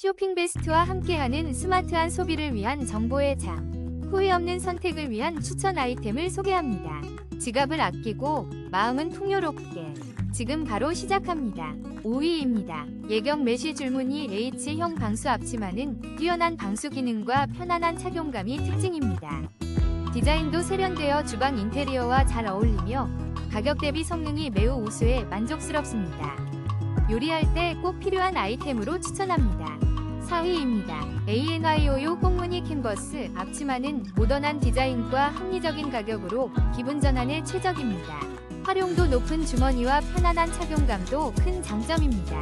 쇼핑 베스트와 함께하는 스마트한 소비를 위한 정보의 장. 후회 없는 선택을 위한 추천 아이템을 소개합니다. 지갑을 아끼고 마음은 풍요롭게. 지금 바로 시작합니다. 5위입니다. 예경 메쉬 줄무늬 H형 방수 앞치마는 뛰어난 방수 기능과 편안한 착용감이 특징입니다. 디자인도 세련되어 주방 인테리어와 잘 어울리며 가격 대비 성능이 매우 우수해 만족스럽습니다. 요리할 때 꼭 필요한 아이템으로 추천합니다. 4위입니다. ANYO요 꽁무니 캔버스 앞치마는 모던한 디자인과 합리적인 가격으로 기분 전환에 최적입니다. 활용도 높은 주머니와 편안한 착용감도 큰 장점입니다.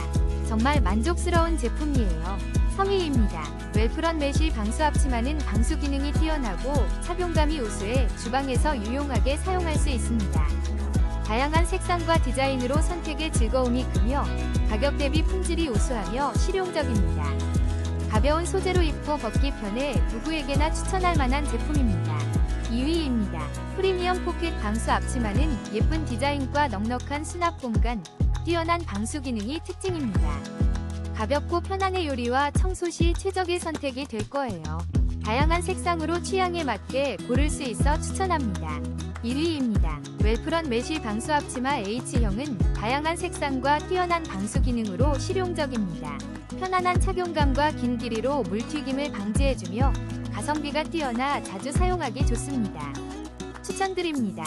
정말 만족스러운 제품이에요. 3위입니다. 웰프런 메쉬 방수 앞치마는 방수 기능이 뛰어나고 착용감이 우수해 주방에서 유용하게 사용할 수 있습니다. 다양한 색상과 디자인으로 선택의 즐거움이 크며 가격 대비 품질이 우수하며 실용적입니다. 가벼운 소재로 입고 벗기 편해 누구에게나 추천할 만한 제품입니다. 2위입니다. 프리미엄 포켓 방수 앞치마는 예쁜 디자인과 넉넉한 수납 공간, 뛰어난 방수 기능이 특징입니다. 가볍고 편안의 요리와 청소 시 최적의 선택이 될 거예요. 다양한 색상으로 취향에 맞게 고를 수 있어 추천합니다. 1위입니다. 웰프런 메쉬 방수 앞치마 H형은 다양한 색상과 뛰어난 방수 기능으로 실용적입니다. 편안한 착용감과 긴 길이로 물튀김을 방지해주며 가성비가 뛰어나 자주 사용하기 좋습니다. 추천드립니다.